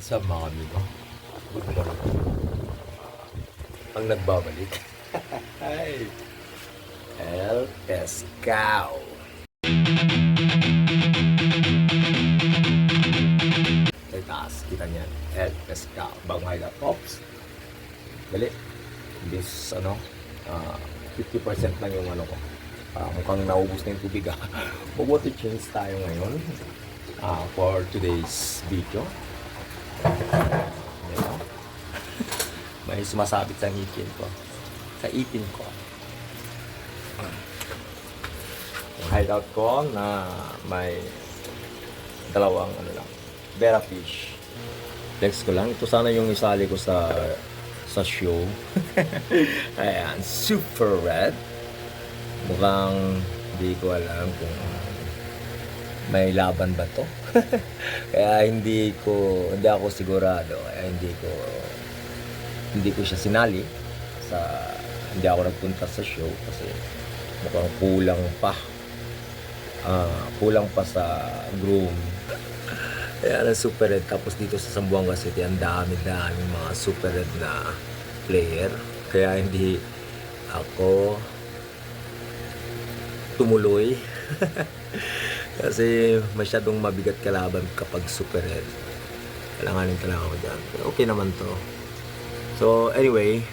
Amigo? Good morning. Ang nagbabalik. Hi! El Pescao. Sa taas, kita niyan. El Pescao. Bagong hideout. Pops. Dali. This, ano, ah, 50% lang yung ano ko. Ah, mukhang naubos na yung tubig ah. Mag-water change tayo ngayon ah, for today's video. Ayan. May sumasabit sa ngipin ko. Sa ipin ko. Hideout ko na may dalawang ano lang, Vera fish. Flex ko lang. Ito sana yung isali ko sa sa show. Ayan, super red. Mukhang hindi ko alam kung may laban ba to. kaya hindi ko hindi ako sigurado. Kaya hindi ko hindi ko siya sinali sa hindi ako nagpunta sa show kasi mukhang kulang pa. Ah, kulang pa sa groom. Kaya na super red. Tapos dito sa Zamboanga City, ang dami-dami mga super red na player. Kaya hindi ako tumuloy. Kasi masyadong mabigat kalaban kapag super red. Kailanganin talaga ako dyan. Okay naman to. So, anyway,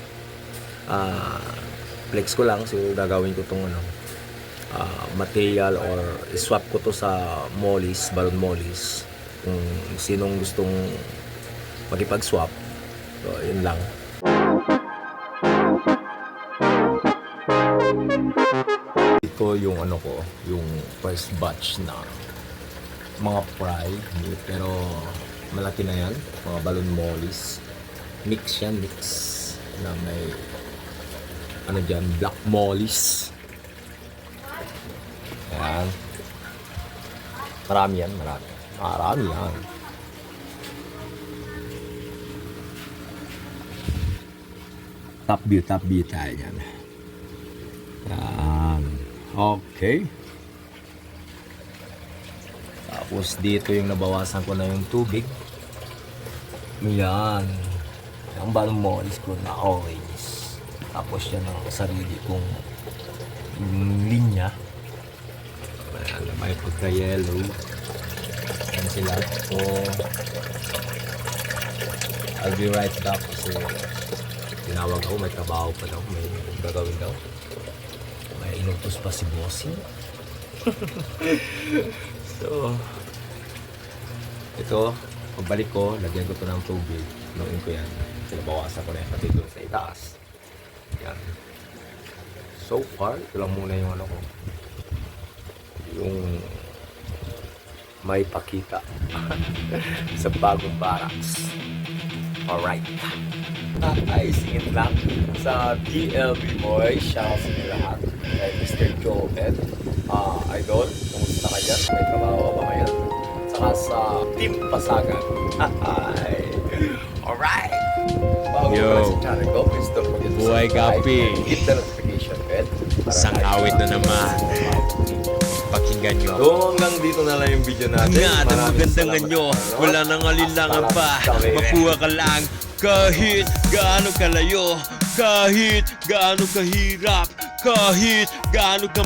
ah flex ko lang. So, gagawin ko tong ano, ah, material or swap ko to sa mollies, balon mollies. Kung sinong gustong makipag-swap. So, yun lang. Ito yung ano ko, yung first batch na mga fry, pero malaki na yan, mga balon mollies. Mix yan, mix na may ano dyan, black mollies. Ayan. Marami yan, marami. Marami yan. Top view, top view tayo. Yan. Okay. Tapos dito yung nabawasan ko na yung tubig. Yan. Ang balong mollis ko na orange. Tapos yan ang sarili kong linya. Ayan, may pagka-yellow. Yan sila. So, I'll be right back kasi tinawag ako, may trabaho pa daw, may gagawin daw. Inutos pa si Bossing. so, ito, pagbalik ko, lagyan ko to ng tubig. Inuin ko yan. Pinabawasan ko na yan pati doon sa itaas. Yan. So far, ito lang muna yung ano ko. Yung may pakita sa bagong barracks. Alright. Ayusin it lang sa DLB Boy. Shout sa inyo lahat. Kay Mr. Joel. Ah, Idol, kumusta ka dyan? May trabaho ba ngayon? Saka sa Team Pasagan. Hi! Alright! Bago Yo. ka sa channel ko, please don't forget to Buhay and hit the notification bell. Isang awit na naman. Pakinggan nyo. So hanggang dito na lang yung video natin. Nga, at ang Maraming maganda salamat nyo, sa panonood. wala nang alinlangan pa. Makuha ka lang kahit gaano kalayo, kahit gaano kahirap, kahit gaano ka